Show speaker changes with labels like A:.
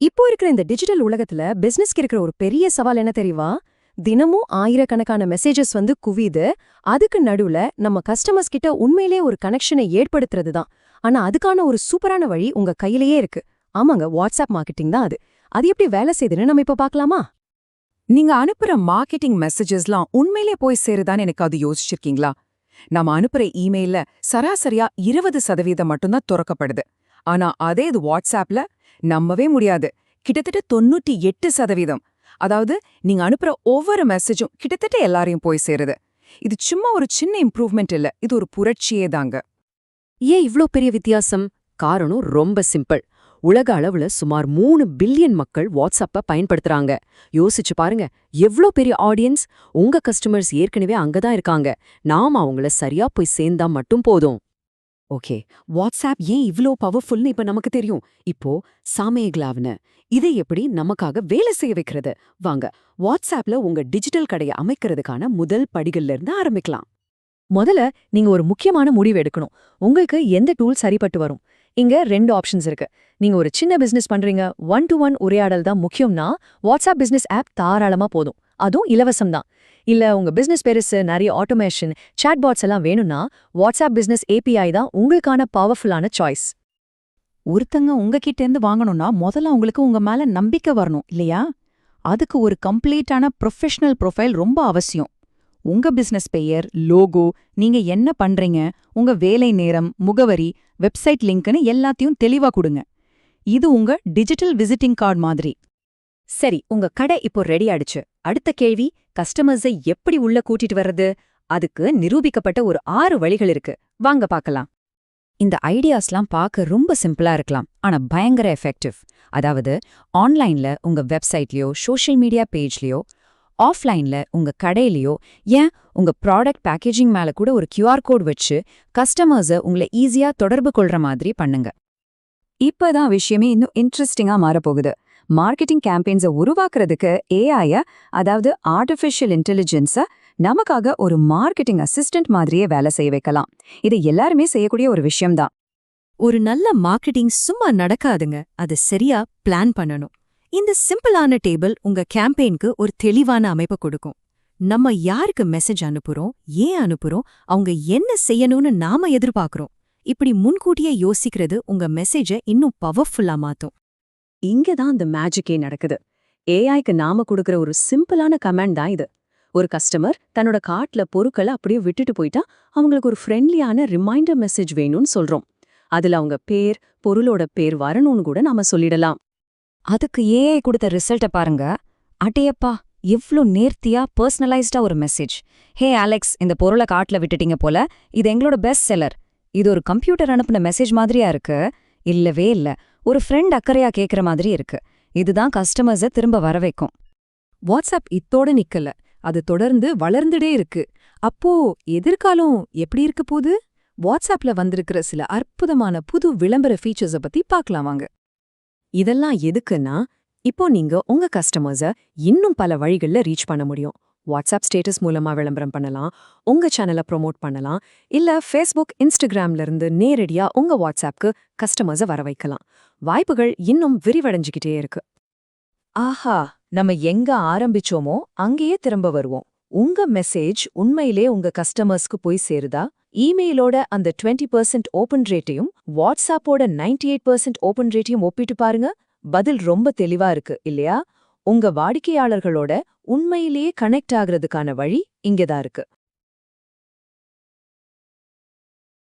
A: இப்போ இருக்கிற இந்த டிஜிட்டல் உலகத்துல பிசினஸ்க்கு இருக்கிற ஒரு பெரிய சவால் என்ன தெரியுமா? தினமும் ஆயிரக்கணக்கான மெசேஜஸ் வந்து குவியுது. அதுக்கு நடுவுல நம்ம கஸ்டமர்ஸ் கிட்ட உண்மையிலே ஒரு கனெக்ஷனை ஏற்படுத்துறது தான். ஆனா அதுக்கான ஒரு சூப்பரான வழி உங்க கையிலேயே இருக்கு. ஆமாங்க வாட்ஸ்அப் மார்க்கெட்டிங் தான் அது. அது எப்படி வேலை செய்யுதுன்னு நம்ம இப்ப பார்க்கலாமா?
B: நீங்க அனுப்புற மார்க்கெட்டிங் மெசேஜஸ்லாம் உண்மையிலே போய் சேருதான்னு எனக்கு அது யோசிச்சிருக்கீங்களா? நாம அனுப்புற இமெயில்ல சராசரியா இருபது சதவீதம் மட்டும்தான் துறக்கப்படுது. ஆனா அதே இது வாட்ஸ்அப்ல நம்பவே முடியாது. கிட்டத்தட்ட தொண்ணூத்தி எட்டு சதவீதம். அதாவது நீங்க அனுப்புற ஒவ்வொரு மெசேஜும் கிட்டத்தட்ட எல்லாரையும் போய் சேருது. இது சும்மா ஒரு சின்ன இம்ப்ரூவ்மெண்ட் இல்ல. இது ஒரு புரட்சியே தாங்க.
C: ஏன் இவ்ளோ பெரிய வித்தியாசம்? காரணம் ரொம்ப சிம்பிள் உலக அளவுல சுமார் மூணு பில்லியன் மக்கள் வாட்ஸ்அப்ப பயன்படுத்துறாங்க. யோசிச்சு பாருங்க எவ்ளோ பெரிய ஆடியன்ஸ் உங்க கஸ்டமர்ஸ் ஏற்கனவே அங்கதான் இருக்காங்க. நாம அவங்கள சரியா போய் சேர்ந்தா மட்டும் போதும். ஓகே. வாட்ஸ்ஆப் ஏன் இவ்ளோ பவர்ஃபுல்னு இப்ப நமக்கு தெரியும்? இப்போ சாமேகலாவ்னு இதை எப்படி நமக்காக வேலை செய்ய வைக்கிறது? வாங்க வாட்ஸ்ஆப்ல உங்க டிஜிட்டல் கடையை அமைக்கிறதுக்கான முதல் படிகள்ல இருந்து ஆரம்பிக்கலாம்.
A: முதல்ல நீங்க ஒரு முக்கியமான முடிவு எடுக்கணும். உங்களுக்கு எந்த டூல் சரிப்பட்டு வரும்? இங்க ரெண்டு ஆப்ஷன்ஸ் இருக்கு. நீங்க ஒரு சின்ன பிசினஸ் பண்றீங்க. ஒன் டு ஒன் உரையாடல் தான் முக்கியம்னா வாட்ஸ்அப் பிசினஸ் ஆப் தாராளமா போதும். அதுவும் இலவசம் தான் இல்ல உங்க பிசினஸ் பெருசு நிறைய ஆட்டோமேஷன் சாட்பாட்ஸ் எல்லாம் வேணும்னா வாட்ஸ்அப் பிசினஸ் ஏபிஐ தான் உங்களுக்கான பவர்ஃபுல்லான சாய்ஸ்
D: ஒருத்தங்க உங்ககிட்ட இருந்து வாங்கணும்னா முதல்ல உங்களுக்கு உங்க மேல நம்பிக்கை வரணும் இல்லையா? அதுக்கு ஒரு கம்ப்ளீட்டான ப்ரொஃபஷனல் ப்ரொஃபைல் ரொம்ப அவசியம். உங்க பிசினஸ் பெயர் லோகோ நீங்க என்ன பண்றீங்க உங்க வேலை நேரம் முகவரி வெப்சைட் லிங்க்னு எல்லாத்தையும் தெளிவா கொடுங்க. இது உங்க டிஜிட்டல் விசிட்டிங் கார்டு மாதிரி.
C: சரி உங்க கடை இப்போ ரெடி ஆயிடுச்சு. அடுத்த கேள்வி கஸ்டமர்ஸை எப்படி உள்ள கூட்டிட்டு வர்றது? அதுக்கு நிரூபிக்கப்பட்ட ஒரு ஆறு வழிகள் இருக்கு. வாங்க பார்க்கலாம்.
E: இந்த ஐடியாஸ்லாம் பார்க்க ரொம்ப சிம்பிளா இருக்கலாம் ஆனா பயங்கர எஃபெக்டிவ் அதாவது ஆன்லைன்ல உங்க வெப்சைட்லயோ சோஷியல் மீடியா பேஜ்லயோ ஆஃப்லைன்ல உங்க கடையிலயோ ஏன் உங்க ப்ராடக்ட் பேக்கேஜிங் மேல கூட ஒரு கியூஆர் கோட் வச்சு கஸ்டமர்ஸை உங்களை ஈஸியா தொடர்பு கொள்ற மாதிரி பண்ணுங்க. இப்பதான் விஷயமே இன்னும் இன்ட்ரெஸ்டிங்கா மாறப்போகுது. மார்க்கெட்டிங் கேம்பெயின்ஸை உருவாக்குறதுக்கு ஏஐய அதாவது ஆர்டிஃபிஷியல் இன்டெலிஜென்ஸ நமக்காக ஒரு மார்க்கெட்டிங் அசிஸ்டன்ட் மாதிரியே வேலை செய்ய வைக்கலாம். இது எல்லாருமே செய்யக்கூடிய ஒரு விஷயம்தான்.
F: ஒரு நல்ல மார்க்கெட்டிங் சும்மா நடக்காதுங்க. அது சரியா பிளான் பண்ணணும். இந்த சிம்பிளான டேபிள் உங்க கேம்பெயினுக்கு ஒரு தெளிவான அமைப்பை கொடுக்கும். நம்ம யாருக்கு மெசேஜ் அனுப்புறோம் ஏன் அனுப்புறோம் அவங்க என்ன செய்யணும்னு நாம எதிர்பார்க்கறோம். இப்படி முன்கூட்டியே யோசிக்கிறது உங்க மெசேஜை இன்னும் பவர்ஃபுல்லா மாத்தும்.
A: இங்க தான் இந்த மேஜிக்கே நடக்குது. ஏஐக்கு நாம கொடுக்குற ஒரு சிம்பிளான கமெண்ட் தான் இது. ஒரு கஸ்டமர் தன்னோட கார்ட்ல பொருட்களை அப்படியே விட்டுட்டு போயிட்டா அவங்களுக்கு ஒரு ஃப்ரெண்ட்லியான ரிமைண்டர் மெசேஜ் வேணும்னு சொல்றோம். அதுல அவங்க பேர் பொருளோட பேர் வரணும்னு கூட நாம சொல்லிடலாம்.
E: அதுக்கு ஏஐ கொடுத்த ரிசல்ட்ட பாருங்க. அட்டையப்பா எவ்ளோ நேர்த்தியா பர்சனலைஸ்டா ஒரு மெசேஜ் ஹே அலெக்ஸ் இந்த பொருளை காட்டில் விட்டுட்டீங்க போல இது எங்களோட பெஸ்ட் செல்லர் இது ஒரு கம்ப்யூட்டர் அனுப்புன மெசேஜ் மாதிரியா இருக்கு? இல்லவே இல்ல. ஒரு ஃப்ரெண்ட் அக்கறையா கேக்குற மாதிரி இருக்கு. இதுதான் கஸ்டமர்ஸை திரும்ப வர வைக்கும்
B: வாட்ஸ்அப் இத்தோட நிக்கல. அது தொடர்ந்து வளர்ந்துடே இருக்கு. அப்போ எதிர்காலம் எப்படி இருக்க போது வாட்ஸ்அப்ல வந்திருக்கிற சில அற்புதமான புது விளம்பர ஃபீச்சர்ஸ பத்தி பார்க்கலாம் வாங்க.
A: இதெல்லாம் எதுக்குன்னா இப்போ நீங்க உங்க கஸ்டமர்ஸ இன்னும் பல வழிகள்ல ரீச் பண்ண முடியும். வாட்ஸ்அப் ஸ்டேட்டஸ் மூலமா விளம்பரம் பண்ணலாம் உங்க சேனலை ப்ரோமோட் பண்ணலாம் இல்ல ஃபேஸ்புக் இன்ஸ்டாகிராம்ல இருந்து நேரடியா உங்க வாட்ஸ்அப்க்கு கஸ்டமர்ஸ வர வைக்கலாம். வாய்ப்புகள் இன்னும் விரிவடைஞ்சுக்கிட்டே இருக்கு. ஆஹா நம்ம எங்க ஆரம்பிச்சோமோ அங்கேயே திரும்ப வருவோம். உங்க மெசேஜ் உண்மையிலே உங்க கஸ்டமர்ஸ்க்கு போய் சேருதா? இமெயிலோட அந்த 20% பர்சன்ட் ஓபன் ரேட்டையும் வாட்ஸ்அப்போட 98% எயிட் பர்சன்ட் ஓபன் ரேட்டையும் ஒப்பிட்டு பாருங்க. பதில் ரொம்ப தெளிவா இருக்கு இல்லையா? உங்க வாடிக்கையாளர்களோட உண்மையிலேயே கனெக்ட் ஆகுறதுக்கான வழி இங்கதான் இருக்கு.